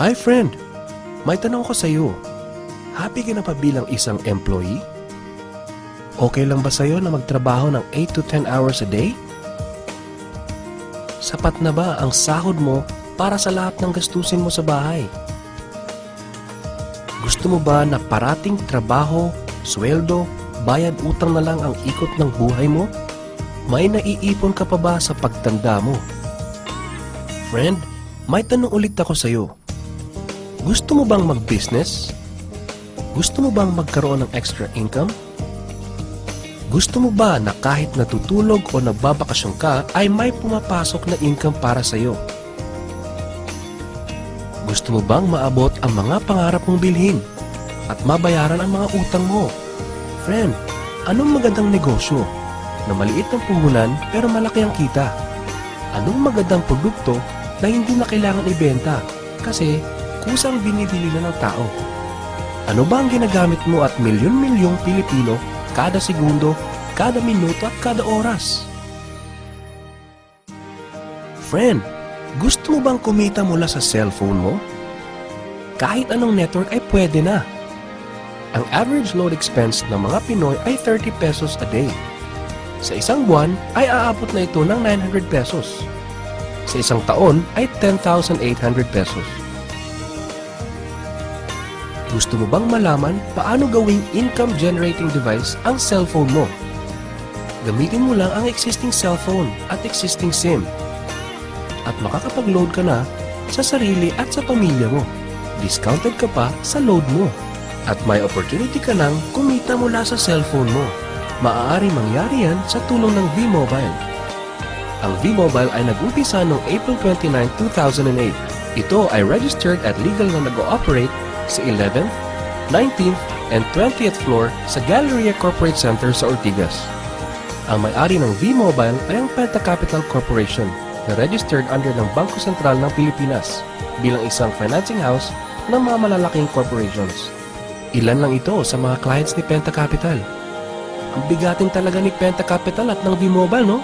Hi friend, may tanong ko sa iyo. Happy ka na pa bilang isang employee? Okay lang ba sa'yo na magtrabaho ng 8 to 10 hours a day? Sapat na ba ang sahod mo para sa lahat ng gastusin mo sa bahay? Gusto mo ba na parating trabaho, sweldo, bayad utang na lang ang ikot ng buhay mo? May naiipon ka pa ba sa pagtanda mo? Friend, may tanong ulit ako sa iyo. Gusto mo bang mag-business? Gusto mo bang magkaroon ng extra income? Gusto mo ba na kahit natutulog o nagbabakasyon ka ay may pumapasok na income para sa iyo? Gusto mo bang maabot ang mga pangarap mong bilhin at mabayaran ang mga utang mo? Friend, anong magandang negosyo na maliit ang puhunan pero malaki ang kita? Anong magandang produkto na hindi na kailangan ibenta kasi kusang binibili na ng tao? Ano ba ang ginagamit mo at milyon-milyong Pilipino kada segundo, kada minuto at kada oras? Friend, gusto mo bang kumita mula sa cellphone mo? Kahit anong network ay pwede na. Ang average load expense ng mga Pinoy ay 30 pesos a day. Sa isang buwan ay aabot na ito ng 900 pesos. Sa isang taon ay 10,800 pesos. Gusto mo bang malaman paano gawing income generating device ang cellphone mo? Gamitin mo lang ang existing cellphone at existing SIM at makakapag-load ka na sa sarili at sa pamilya mo. Discounted ka pa sa load mo at may opportunity ka nang kumita mula sa cellphone mo. Maaari mangyari yan sa tulong ng V-Mobile. Ang V-Mobile ay nag-umpisa noong April 29, 2008. Ito ay registered at legal na nag-ooperate sa 11th, 19th, and 20th floor sa Galleria Corporate Center sa Ortigas. Ang may-ari ng V-Mobile ay ang Penta Capital Corporation na registered under ng Bangko Sentral ng Pilipinas bilang isang financing house ng mga malalaking corporations. Ilan lang ito sa mga clients ni Penta Capital. Ang bigatin talaga ni Penta Capital at ng V-Mobile, no?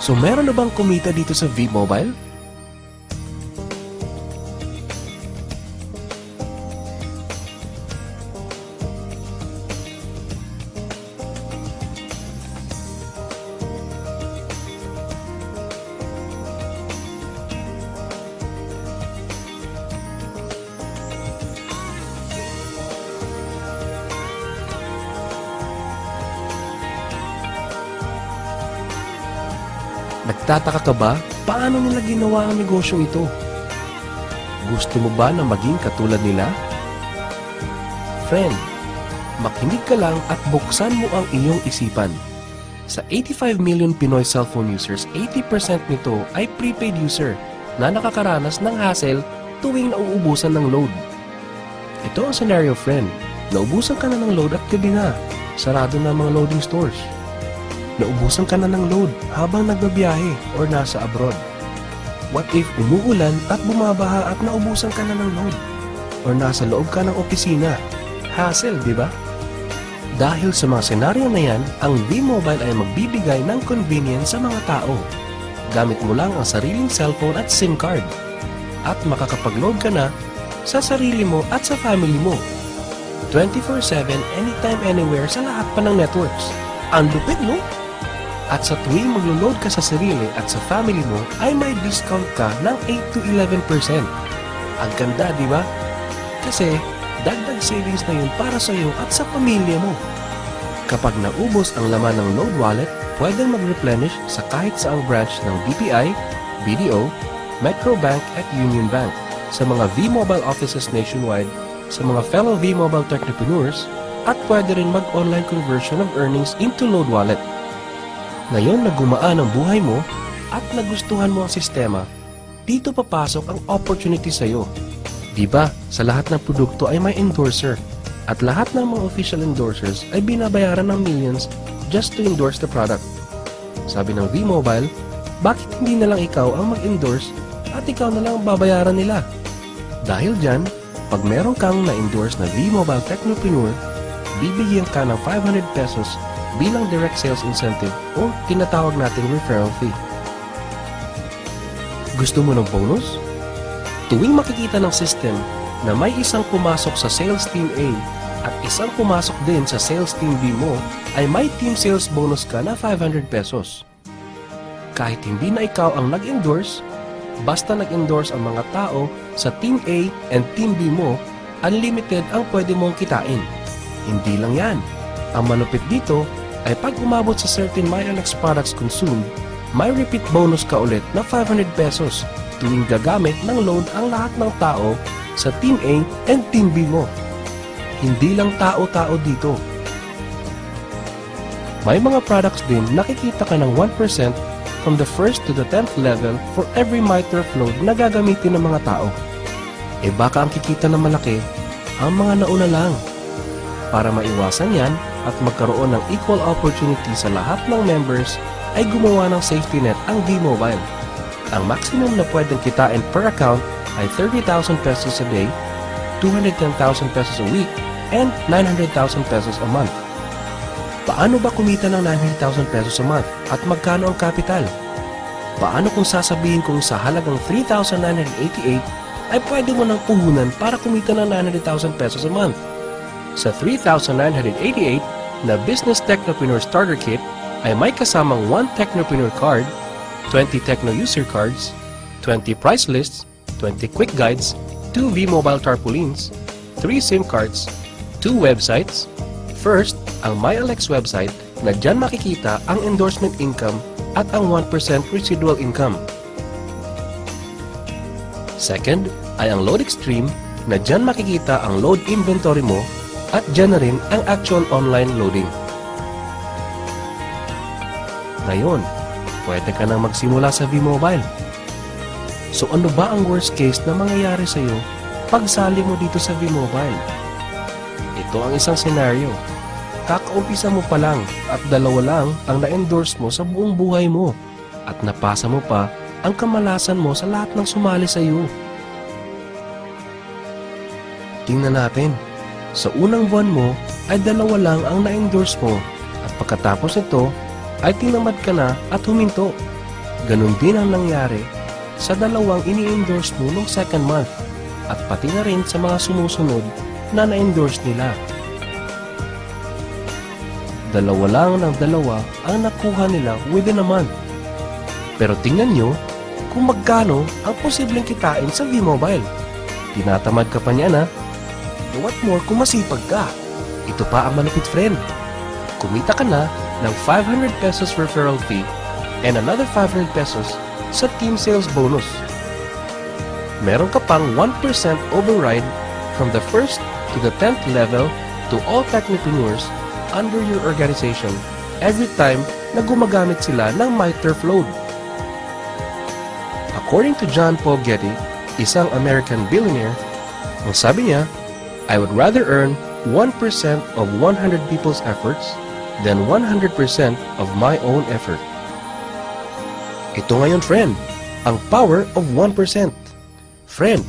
So meron na bang kumita dito sa V-Mobile? Nagtataka ka ba paano nila ginawa ang negosyong ito? Gusto mo ba na maging katulad nila? Friend, makinig ka lang at buksan mo ang iyong isipan. Sa 85 million Pinoy cellphone users, 80% nito ay prepaid user na nakakaranas ng hassle tuwing nauubusan ng load. Ito ang scenario, friend. Naubusan ka na ng load at gabi na. Sarado na ang mga loading stores. Naubusan ka na ng load habang nagbabiyahe or nasa abroad. What if umuulan at bumabaha at naubusan ka na ng load? Or nasa loob ka ng opisina? Hassle, di ba? Dahil sa mga senaryo na yan, ang V-Mobile ay magbibigay ng convenience sa mga tao. Gamit mo lang ang sariling cellphone at SIM card. At makakapag-load ka na sa sarili mo at sa family mo. 24-7, anytime, anywhere sa lahat pa ng networks. Ang lupit, no? At sa tuwing maglo-load ka sa sarili at sa family mo, ay may discount ka ng 8 to 11%. Ang ganda, di ba? Kasi, dagdag savings na yun para sa iyo at sa pamilya mo. Kapag naubos ang laman ng load wallet, pwedeng mag-replenish sa kahit saang branch ng BPI, BDO, Metro Bank at Union Bank, sa mga V-Mobile offices nationwide, sa mga fellow V-Mobile technopreneurs, at pwede rin mag-online conversion of earnings into load wallet. Ngayon na gumaan ang buhay mo at nagustuhan mo ang sistema, dito papasok ang opportunity sa iyo. Di ba, sa lahat ng produkto ay may endorser at lahat ng mga official endorsers ay binabayaran ng millions just to endorse the product. Sabi ng V-Mobile, bakit hindi na lang ikaw ang mag-endorse at ikaw na lang ang babayaran nila? Dahil dyan, pag meron kang na-endorse na V-Mobile Technopreneur, bibigyan ka ng 500 pesos bilang direct sales incentive o tinatawag nating referral fee. Gusto mo ng bonus? Tuwing makikita ng system na may isang pumasok sa sales team A at isang pumasok din sa sales team B mo, ay may team sales bonus ka na 500 pesos. Kahit hindi na ikaw ang nag-endorse, basta nag-endorse ang mga tao sa Team A and Team B mo, unlimited ang pwede mong kitain. Hindi lang yan. Ang malupit dito ay pag umabot sa certain MyLX products consumed, may repeat bonus ka ulit na 500 pesos tuwing gagamit ng load ang lahat ng tao sa Team A and Team B mo. Hindi lang tao-tao dito. May mga products din nakikita ka ng 1% from the 1st to the 10th level for every miter load na gagamitin ng mga tao. E baka ang kikita na malaki, ang mga nauna lang. Para maiwasan yan at magkaroon ng equal opportunity sa lahat ng members, ay gumawa ng safety net ang V-Mobile. Ang maximum na pwedeng kitain per account ay 30,000 pesos a day, 210,000 pesos a week, and 900,000 pesos a month. Paano ba kumita ng 900,000 pesos a month at magkano ang capital? Paano kung sasabihin kong sa halagang 3,988 ay pwede mo nang puhunan para kumita ng 900,000 pesos a month? Sa 3,988 na Business Technopreneur Starter Kit ay may kasamang 1 Technopreneur card, 20 Techno user cards, 20 price lists, 20 quick guides, 2 V-Mobile tarpaulins, 3 SIM cards, 2 websites. First, ang MyAlex website na dyan makikita ang endorsement income at ang 1% residual income. Second, ay ang load extreme na dyan makikita ang load inventory mo at dyan na rin ang actual online loading. Ngayon, pwede ka nang magsimula sa V-Mobile. So ano ba ang worst case na mangyayari sa iyo pag sali mo dito sa V-Mobile? Ito ang isang senaryo. Kakaumpisa mo pa lang at dalawa lang ang na-endorse mo sa buong buhay mo at napasa mo pa ang kamalasan mo sa lahat ng sumali sa iyo. Tingnan natin. Sa unang buwan mo ay dalawa lang ang na-endorse mo at pagkatapos nito ay tinamad ka na at huminto. Ganon din ang nangyari sa dalawang ini-endorse mo nung second month at pati na rin sa mga sumusunod na na-endorse nila. Dalawa lang ng dalawa ang nakuha nila within a month. Pero tingnan nyo kung magkano ang posibleng kitain sa V-Mobile. Tinatamad ka pa niya na. What more kung masipag ka? Ito pa ang malapit friend. Kumita ka na ng 500 pesos referral fee and another 500 pesos sa team sales bonus. Meron ka pang 1% override from the 1st to the 10th level to all technopreneurs under your organization every time na gumagamit sila ng MyTurf load. According to John Paul Getty, isang American billionaire, ang sabi niya, I would rather earn 1% of 100 people's efforts than 100% of my own effort. Ito ngayon, friend, ang power of 1%. Friend,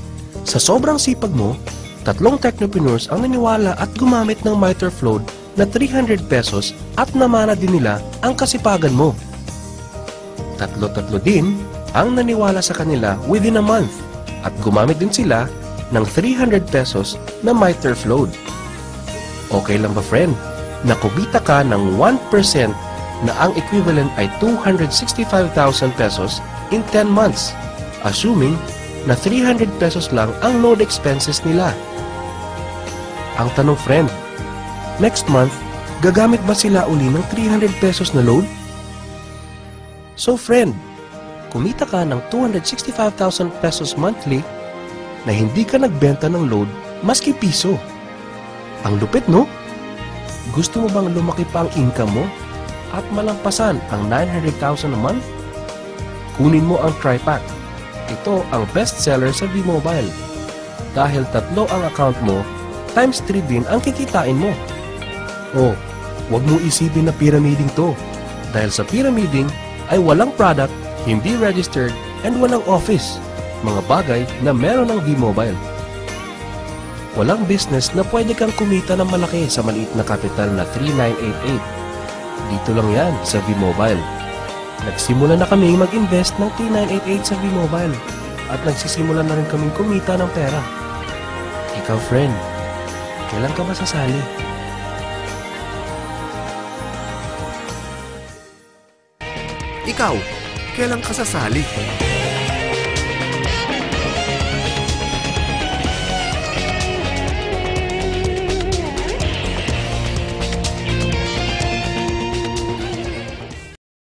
sa sobrang sipag mo, tatlong technopreneurs ang naniwala at gumamit ng Mitre Float na 300 pesos at namana din nila ang kasipagan mo. Tatlo-tatlo din ang naniwala sa kanila within a month at gumamit din sila ng 300 pesos na Mitre Float. Okay lang ba friend? Nakubita ka ng 1% na ang equivalent ay 265,000 pesos in 10 months, assuming na 300 pesos lang ang load expenses nila. Ang tanong friend, next month, gagamit ba sila uli ng 300 pesos na load? So friend, kumita ka ng 265,000 pesos monthly na hindi ka nagbenta ng load maski piso. Ang lupit no? Gusto mo bang lumaki pa ang income mo at malampasan ang 900,000 a month? Kunin mo ang TriPack. Ito ang best seller sa V-Mobile. Dahil tatlo ang account mo, times 3 din ang kikitain mo. Oh, huwag mo isipin na pyramiding to. Dahil sa pyramiding ay walang product, hindi registered, and walang office. Mga bagay na meron ng V-Mobile. Walang business na pwede kang kumita ng malaki sa maliit na kapital na 3988. Dito lang yan sa V-Mobile. Nagsimula na kaming mag-invest ng T988 sa V-Mobile at nagsisimula na rin kaming kumita ng pera. Ikaw, friend, kailan ka ba sasali? Ikaw, kailan ka sasali?